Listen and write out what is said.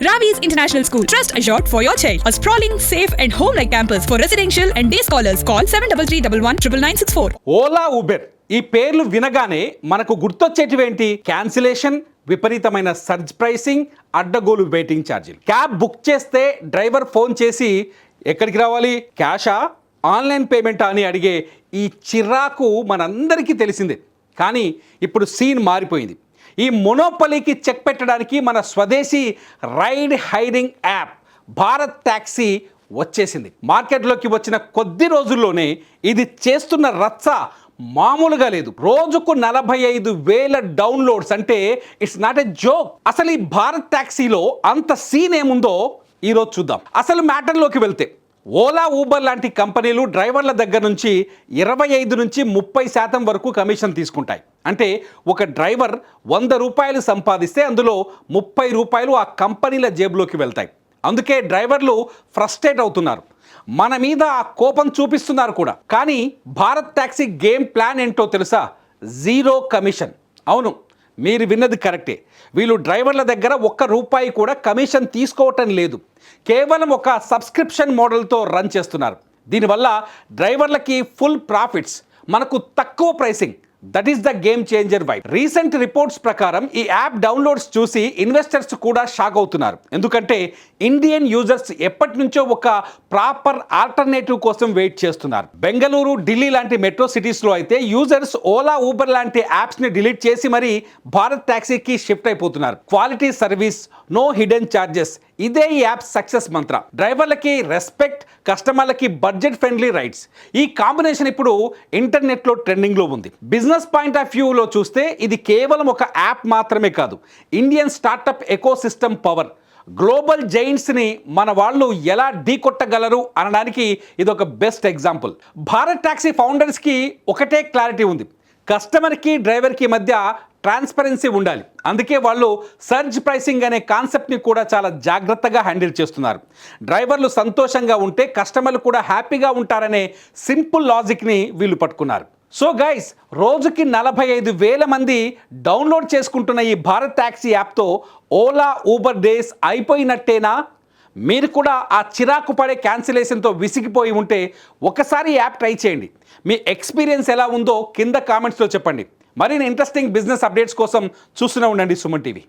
Ravi's International School, trust assured for your child. A sprawling, safe, and home-like campus for residential and day scholars. Call 7331 Ola Uber ఈ పేర్లు వినగానే మనకు గుర్తొచ్చేటివేంటి? Cancellation విపరీతమైన surge pricing అడ్డగోలు waiting ఛార్జీలు cab book చేస్తే driver phone చేసి ఎక్కడికి రావాలి? క్యాషా ఆన్లైన్ పేమెంటా అని అడిగే ఈ చిరాకు మనందరికీ తెలిసిందే. కానీ ఇప్పుడు సీన్ మారిపోయింది. ఈ మొనోపలికి చెక్ పెట్టడానికి మన స్వదేశీ ride hiring app Bharat taxi వచ్చేసింది. మార్కెట్లోకి వచ్చిన కొద్ది రోజుల్లోనే ఇది చేస్తున్న రచ్చ మామూలుగా లేదు. రోజుకు నలభై ఐదు వేల డౌన్లోడ్స్. అంటే ఇట్స్ నాట్ ఎ జోక్ అసలు ఈ భారత్ ట్యాక్సీలో అంత సీన్ ఏముందో ఈరోజు చూద్దాం. అసలు మ్యాటర్లోకి వెళ్తే ఓలా ఊబర్ లాంటి కంపెనీలు డ్రైవర్ల దగ్గర నుంచి ఇరవై ఐదు నుంచి ముప్పై శాతం వరకు కమిషన్ తీసుకుంటాయి. అంటే ఒక డ్రైవర్ వంద రూపాయలు సంపాదిస్తే అందులో ముప్పై రూపాయలు ఆ కంపెనీల జేబులోకి వెళ్తాయి. అందుకే డ్రైవర్లు ఫ్రస్ట్రేట్ అవుతున్నారు. మన మీద ఆ కోపం చూపిస్తున్నారు కూడా. కానీ భారత్ ట్యాక్సీ గేమ్ ప్లాన్ ఏంటో తెలుసా? Zero commission. అవును. మీరు విన్నది కరెక్టే. వీళ్ళు డ్రైవర్ల దగ్గర ఒక్క రూపాయి కూడా కమిషన్ తీసుకోవటం లేదు. కేవలం ఒక సబ్స్క్రిప్షన్ మోడల్తో రన్ చేస్తున్నారు. దీనివల్ల డ్రైవర్లకి ఫుల్ ప్రాఫిట్స్ మనకు తక్కువ pricing. That is the game changer vibe recent reports ప్రకారం ఈ యాప్ డౌన్లోడ్స్ చూసి ఇన్వెస్టర్స్ కూడా షాక్ అవుతున్నారు. ఎందుకంటే ఇండియన్ యూజర్స్ ఎప్పటి నుంచో ఒక ప్రాపర్ ఆల్టర్నేటివ్ కోసం వెయిట్ చేస్తున్నారు. బెంగళూరు ఢిల్లీ లాంటి మెట్రో సిటీస్లో అయితే యూజర్స్ ఓలా ఊబర్ లాంటి యాప్స్ని డిలీట్ చేసి మరి భారత్ ట్యాక్సీకి షిఫ్ట్ అయిపోతున్నారు. Quality service no hidden charges ఇదే ఈ యాప్ సక్సెస్ మంత్ర డ్రైవర్లకి రెస్పెక్ట్ కస్టమర్లకి బడ్జెట్ ఫ్రెండ్లీ రైట్స్ ఈ కాంబినేషన్ ఇప్పుడు ఇంటర్నెట్లో ట్రెండింగ్లో ఉంది. బిజినెస్ పాయింట్ ఆఫ్ వ్యూలో చూస్తే ఇది కేవలం ఒక యాప్ మాత్రమే కాదు. Indian startup ecosystem power. Global జైంట్స్ని మన వాళ్ళు ఎలా ఢీకొట్టగలరు అనడానికి ఇది ఒక బెస్ట్ ఎగ్జాంపుల్. భారత్ ట్యాక్సీ ఫౌండర్స్కి ఒకటే క్లారిటీ ఉంది. కస్టమర్కి డ్రైవర్కి మధ్య ట్రాన్స్పరెన్సీ ఉండాలి. అందుకే వాళ్ళు సర్జ్ ప్రైసింగ్ అనే కాన్సెప్ట్ని కూడా చాలా జాగ్రత్తగా హ్యాండిల్ చేస్తున్నారు. డ్రైవర్లు సంతోషంగా ఉంటే కస్టమర్లు కూడా హ్యాపీగా ఉంటారనే సింపుల్ లాజిక్ని వీళ్ళు పట్టుకున్నారు. సో గైస్ రోజుకి నలభై ఐదు వేల మంది డౌన్లోడ్ చేసుకుంటున్న ఈ భారత్ ట్యాక్సీ యాప్తో ఓలా ఊబర్ డేస్ అయిపోయినట్టేనా? మీరు కూడా ఆ చిరాకు పడే క్యాన్సిలేషన్తో విసిగిపోయి ఉంటే ఒకసారి యాప్ ట్రై చేయండి. మీ ఎక్స్పీరియన్స్ ఎలా ఉందో కింద కామెంట్స్లో చెప్పండి. మరిన్ని ఇంట్రెస్టింగ్ బిజినెస్ అప్డేట్స్ కోసం చూస్తూనే ఉండండి సుమన్ టీవీ.